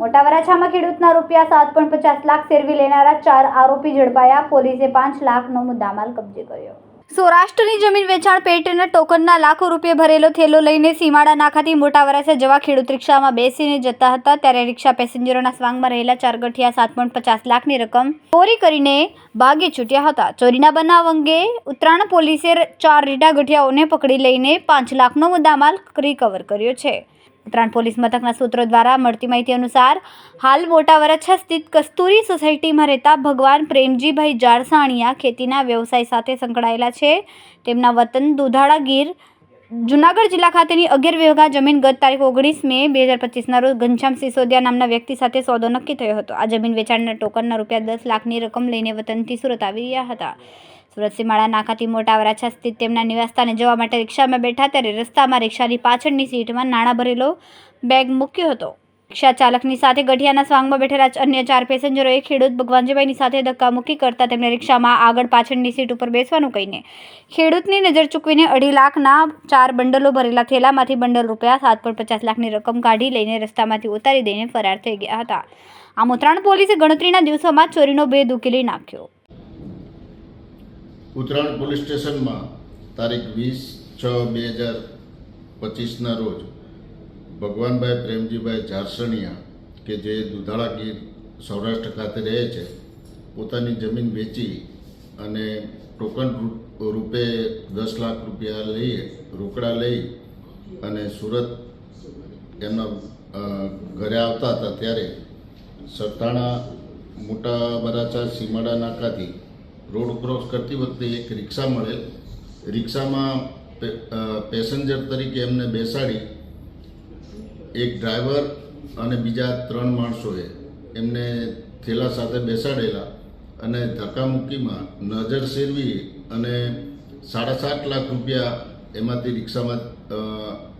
મોટા વરાછામાં ખેડૂતના રૂપિયા સાત પોઈન્ટ પચાસ લાખ ફેરવી લેનારા ચાર આરોપી ઝડપાયા. પોલીસે પાંચ લાખનો મુદ્દામાલ કબજે કર્યો. સૌરાષ્ટ્રની જમીન વેચાણ પેટના ટોકનના લાખો રૂપિયા ભરેલો થેલો લઈને સીમાડા નાખાથી મોટા વરાસા જવા ખેડૂત રિક્ષામાં બેસીને જતા હતા ત્યારે રિક્ષા પેસેન્જરોના સ્વાંગમાં રહેલા ચાર ગઠિયા સાત પોઈન્ટ પચાસ લાખની રકમ ચોરી કરીને ભાગે છૂટ્યા હતા. ચોરીના બનાવ અંગે ઉત્તરાયણ પોલીસે ચાર રીટા ગઠિયાઓને પકડી લઈને પાંચ લાખનો મુદ્દામાલ રિકવર કર્યો છે. ઉત્તરાયણ પોલીસ મથકના સૂત્રો દ્વારા મળતી માહિતી અનુસાર, હાલ મોટા વરછા સ્થિત કસ્તુરી સોસાયટીમાં રહેતા ભગવાન પ્રેમજીભાઈ જાડસાણિયા ખેતીના વ્યવસાય સાથે સંકળાયેલા છે. તેમના વતન દુધાળા ગીર, જુનાગઢ જિલ્લા ખાતેની અગિયાર વીઘા જમીન ગત તારીખ ઓગણીસ મે બે હજાર પચીસના રોજ ઘનશ્યામ સિસોદિયા નામના વ્યક્તિ સાથે સોદો નક્કી થયો હતો. આ જમીન વેચાણના ટોકનના રૂપિયા દસ લાખની રકમ લઈને વતનથી સુરત આવી રહ્યા હતા. સુરત સીમાડા નાકાથી મોટા વરાછા સ્થિત તેમના નિવાસસ્થાને જવા માટે રિક્ષામાં બેઠા ત્યારે રસ્તામાં રિક્ષાની પાછળની સીટમાં નાણાં ભરેલો બેગ મૂક્યો હતો. રિક્ષા ચાલકની સાથે ગઢિયાના સ્વાંગમાં બેઠેલા અન્ય ચાર પેસેન્જરોએ ખેડૂત ભગવાનજીભાઈની સાથે ધક્કામુક્કી કરતા તેમને રિક્ષામાં આગળ પાછળની સીટ ઉપર બેસવાનું કહીને ખેડૂતની નજર ચૂકવીને અઢી લાખના ચાર બંડલો ભરેલા થેલામાંથી બંડલ રૂપિયા સાત પોઈન્ટ પચાસ લાખની રકમ કાઢી લઈને રસ્તામાંથી ઉતારી દઈને ફરાર થઈ ગયા હતા. આમ ઉત્તરાયણ પોલીસે ગણતરીના દિવસોમાં ચોરીનો ભેદ ઉકેલી નાખ્યો. ઉત્તરાયણ પોલીસ સ્ટેશનમાં તારીખ વીસ છ બે હજાર પચીસના રોજ ભગવાનભાઈ પ્રેમજીભાઈ ઝારસણિયા કે જે દુધાળા ગીર સૌરાષ્ટ્ર ખાતે રહે છે, પોતાની જમીન વેચી અને ટોકન રૂપે દસ લાખ રૂપિયા લઈ રોકડા લઈ અને સુરત એમના ઘરે આવતા હતા ત્યારે સરથાણા મોટા બરાચા સીમાડા, નાકાથી રોડ ક્રોસ કરતી વખતે એક રિક્ષા મળેલ. રિક્ષામાં પેસેન્જર તરીકે એમને બેસાડી એક ડ્રાઈવર અને બીજા ત્રણ માણસોએ એમને થેલા સાથે બેસાડેલા અને ધક્કામુક્કીમાં નજર સેરવી અને સાડા સાત લાખ રૂપિયા એમાંથી રિક્ષામાં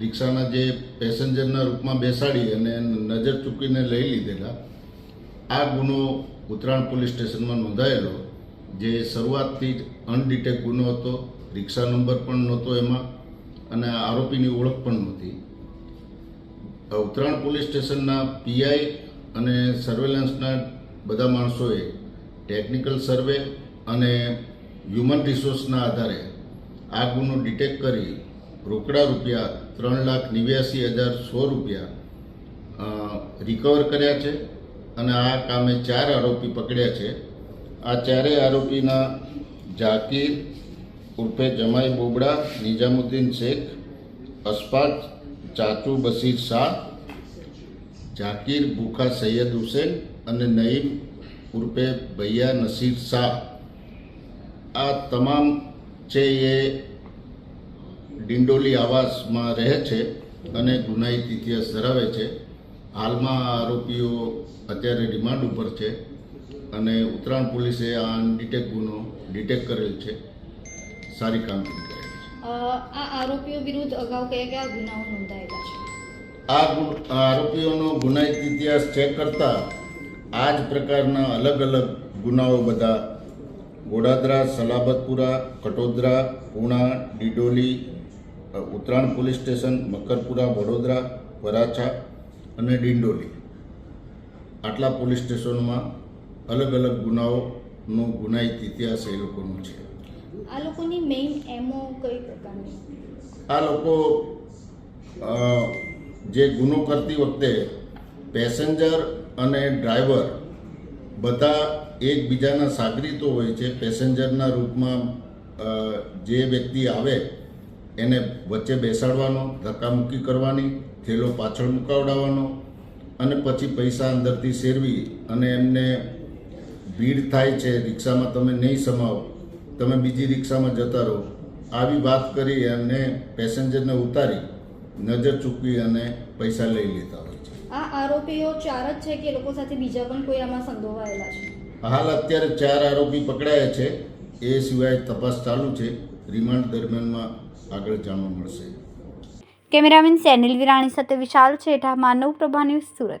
રિક્ષાના જે પેસેન્જરના રૂપમાં બેસાડી અને નજર ચૂકીને લઈ લીધેલા. આ ગુનો ઉત્તરાયણ પોલીસ સ્ટેશનમાં નોંધાયેલો. જે શરૂઆતથી જ અનડિટેક ગુનો હતો, રિક્ષા નંબર પણ નહોતો એમાં, અને આરોપીની ઓળખ પણ નહોતી. ઉત્તરાયણ પોલીસ સ્ટેશનના પીઆઈ અને સર્વેલન્સના બધા માણસોએ ટેકનિકલ સર્વે અને હ્યુમન રિસોર્સના આધારે આ ગુનો ડિટેક્ટ કરી રોકડા રૂપિયા ત્રણ લાખ નેવ્યાસી હજાર સો રૂપિયા રિકવર કર્યા છે અને આ કામે ચાર આરોપી પકડ્યા છે. આ ચારેય આરોપીના ઝાકીર ઉર્ફે જમાઈ બોબડા, નિઝામુદ્દીન શેખ અશફાક ચાચુ બશીર શાહ ઝાકીર ભૂખા સૈયદ હુસેન અને નઈમ ઉર્ફે ભૈયા નસીર શાહ. આ તમામ છે એ ડિંડોલી આવાસમાં રહે છે અને ગુનાહિત ઇતિહાસ ધરાવે છે. હાલમાં આરોપીઓ અત્યારે રિમાન્ડ ઉપર છે. અને ઉત્તરાયણ પોલીસે આ ડિટેક ગુનો ડિટેક કરેલ છે. સારી કામગીરી કરેલી છે. આ આરોપીઓ વિરુદ્ધ અગાઉ કયા કયા ગુનાઓ નોંધાયેલા છે? આ આરોપીઓનો ગુનાહિત ઇતિહાસ ચેક કરતા આ જ પ્રકારના અલગ અલગ ગુનાઓ બધા ગોડાદરા સલાબતપુરા કટોદરા પૂણા ડિડોલી ઉત્તરાયણ પોલીસ સ્ટેશન મકરપુરા વડોદરા વરાછા અને ડિંડોલી. આટલા પોલીસ સ્ટેશનોમાં અલગ અલગ ગુનાઓનો ગુનાહિત ઇતિહાસ એ લોકોનો છે. આ લોકોની મેઇન એમો કઈ પ્રકારની? આ લોકો જે ગુનો કરતી વખતે પેસેન્જર અને ડ્રાઈવર બધા એકબીજાના સાગરીતો હોય છે. પેસેન્જરના રૂપમાં જે વ્યક્તિ આવે એને વચ્ચે બેસાડવાનો ધક્કામુક્કી કરવાની થેલો પાછળ મુકાવડાવવાનો અને પછી પૈસા અંદરથી શેરવી અને એમને ભીડ થાય છે રિક્ષામાં તમે નહીં સમાવો તમે બીજી રિક્ષામાં જતા રહો. આવી વાત કરી અને પેસેન્જરને ઉતારી નજર ચૂકવી અને પૈસા લઈ લેતા હોય છે. આ આરોપીઓ ચાર જ છે કે લોકો સાથે બીજા પણ કોઈ આમાં સંડોવાયેલા છે? હાલ અત્યારે ચાર આરોપી પકડાયા છે. એ સિવાય તપાસ ચાલુ છે. રિમાન્ડ દરમિયાનમાં આગળ જાણવા મળશે. કેમેરામેન સેનિલ વિરાણી સાથે વિશાલ છેઠા માનવ પ્રભા ન્યૂઝ સુરત.